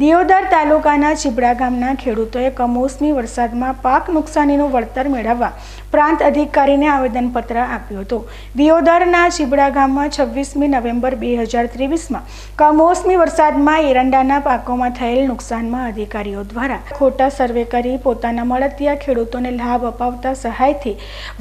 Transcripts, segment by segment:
દિયોદર તાલુકાના ચીબડા ગામના ખેડૂતોએ કમોસમી વરસાદમાં પાક નુકસાનીનું વળતર મેળવવા પ્રાંત અધિકારીને આવેદનપત્ર આપ્યું હતું. દિયોદરના ચીબડા ગામમાં છવ્વીસમી નવેમ્બર બે હજાર ત્રેવીસમાં કમોસમી વરસાદમાં એરંડાના પાકોમાં થયેલ નુકસાનમાં અધિકારીઓ દ્વારા ખોટા સર્વે કરી પોતાના મળતિયા ખેડૂતોને લાભ અપાવતા સહાયથી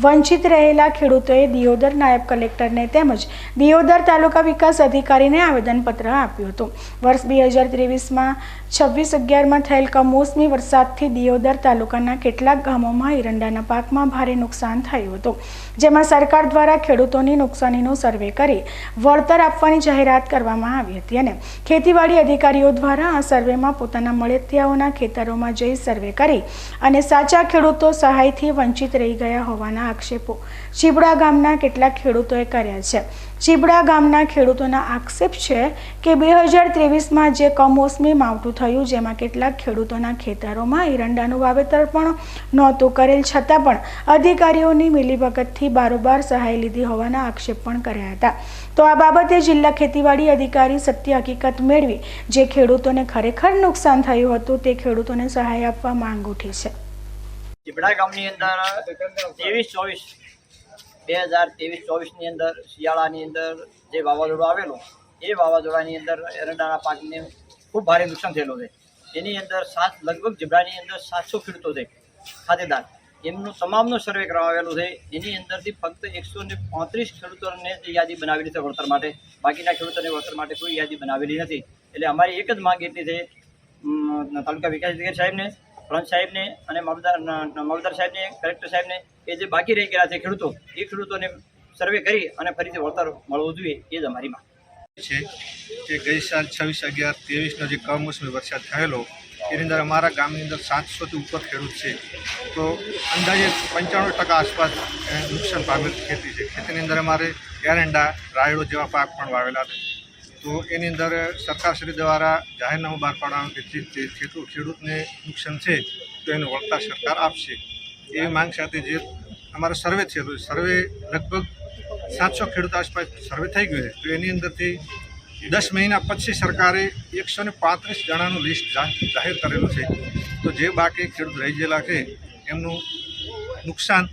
વંચિત રહેલા ખેડૂતોએ દિયોદર નાયબ કલેક્ટરને તેમજ દિયોદર તાલુકા વિકાસ અધિકારીને આવેદનપત્ર આપ્યું હતું. વર્ષ બે હજાર ત્રેવીસમાં છવ્વીસ અગિયારમાં થયેલ કમોસમી વરસાદથી દિયોદર તાલુકાના કેટલાક ગામોમાં એરંડાના પાકમાં ભારે નુકસાન થયું હતું. જેમાં સરકાર દ્વારા ખેડૂતોની નુકસાનીનો સર્વે કરી વળતર આપવાની જાહેરાત કરવામાં આવી હતી અને ખેતીવાડી અધિકારીઓ દ્વારા આ સર્વેમાં પોતાના મળતિયાઓના ખેતરોમાં જઈ સર્વે કરી અને સાચા ખેડૂતો સહાયથી વંચિત રહી ગયા હોવાના આક્ષેપો ચીબડા ગામના કેટલાક ખેડૂતોએ કર્યા છે. ચીબડા ગામના ખેડૂતોના આક્ષેપ છે કે બે હજાર ત્રેવીસમાં જે કમોસમી માવઠું થયું, જેમાં કેટલાક ખેડૂતોના ખેતરોમાં એરંડાનું વાવેતર પણ નહોતું કરેલ, છતાં પણ અધિકારીઓની મિલીભગતથી બારોબાર સહાય લીધી હોવાના આક્ષેપ પણ કર્યા હતા. તો આ બાબતે જિલ્લા ખેતીવાડી અધિકારી સત્ય હકીકત મેળવી, જે ખેડૂતોને ખરેખર નુકસાન થયું હતું, તે ખેડૂતોને સહાય આપવા માંગ ઉઠી છે. ચીબડા ગામની અંદર ત્રેવીસ ચોવીસ બે હજાર ત્રેવીસ, ચોવીસની અંદર શિયાળાની અંદર જે વાવાઝોડું આવેલું, એ વાવાઝોડાની અંદર એરંડાના પાકને ખૂબ ભારે નુકસાન થયેલું છે. એની અંદર સાત, લગભગ જીબડાની અંદર સાતસો ખેડૂતો છે, ખાતેદાર. એમનું તમામનો સર્વે કરવામાં આવેલું છે. એની અંદરથી ફક્ત એકસો ને પાંત્રીસ ખેડૂતોને યાદી બનાવેલી છે વળતર માટે, બાકીના ખેડૂતોને વળતર માટે કોઈ યાદી બનાવેલી નથી. એટલે અમારી એક જ માંગ એટલી છે તાલુકા વિકાસ અધિકારી સાહેબને પ્રંત સાહેબને અને મામલદાર મામલદાર સાહેબને, કલેક્ટર સાહેબને કે જે બાકી રહી ગયા છે ખેડૂતો, એ ખેડૂતોને સર્વે કરી અને ફરીથી વળતર મળવું જોઈએ એ જ અમારી માંગ. છે કે ગઈ સાલ છવ્વીસ અગિયાર ત્રેવીસનો જે કમોસમી વરસાદ થયેલો, એની અંદર અમારા ગામની અંદર સાતસોથી ઉપર ખેડૂત છે. તો અંદાજે પંચાણું ટકા આસપાસ નુકસાન પામેલ ખેતી છે. ખેતીની અંદર અમારે એરંડા, રાયડો જેવા પાક પણ વાવેલા છે. તો એની અંદર સરકારશ્રી દ્વારા જાહેરનામું બહાર પાડવાનું કે જે જે ખેડૂત ખેડૂતને નુકસાન છે, તો એને વળતર સરકાર આપશે. એવી માંગ સાથે જે અમારો સર્વે થયેલો સર્વે લગભગ સાતસો ખેડૂત આસપાસ સર્વે થઈ ગયો છે. તો એની અંદરથી દસ મહિના પછી સરકારે એકસો ને પાંત્રીસ જણાનું લિસ્ટ જાહેર કરેલું છે. તો જે બાકી ખેડૂત રહી ગયેલા છે, એમનું નુકસાન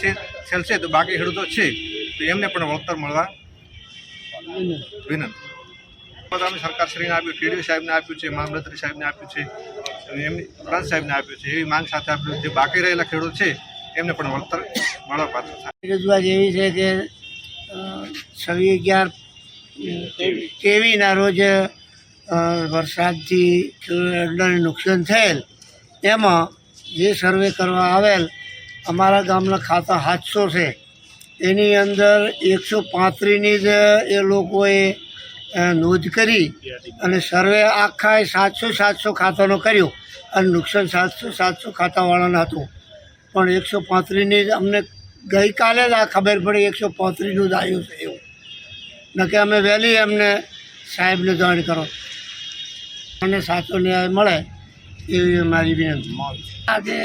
છે, થયેલ છે, તો બાકી ખેડૂતો છે, તો એમને પણ વળતર મળવા વિનંતી. અમે સરકારશ્રીને આપ્યું, ટીડીઓ સાહેબને આપ્યું છે મામલતરી સાહેબને આપ્યું છે એમની પ્રાંત સાહેબને આપ્યું છે. એવી માંગ સાથે આપ્યું જે બાકી રહેલા ખેડૂત છે, એમને પણ વળતર મળવા પાત્ર થાય. રજૂઆત એવી છે કે છવ્વીસ અગિયાર તેવીના રોજ વરસાદથી ખેડૂતોને નુકસાન થયેલ. એમાં જે સર્વે કરવા આવેલ, અમારા ગામના ખાતા સાતસો છે. એની અંદર એકસો પાંત્રીસની જ એ લોકોએ નોંધ કરી અને સર્વે આખા સાતસો સાતસો ખાતાનો કર્યો. અને નુકસાન સાતસો સાતસો ખાતાવાળાનું હતું. પણ એકસો પાંત્રીસની અમને ગઈકાલે જ આ ખબર પડી, એકસો પાંત્રીસનું જ આવ્યું છે એવું. નકે અમે વહેલી એમને સાહેબને જાણ કરો. અને સાચો ન્યાય મળે એવી મારી વિનંતી. આજે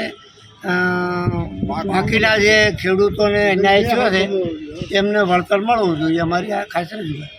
બાકીના જે ખેડૂતોને ન્યાય થયો છે, એમને વળતર મળવું જોઈએ. અમારી આ ખાસ રજૂઆત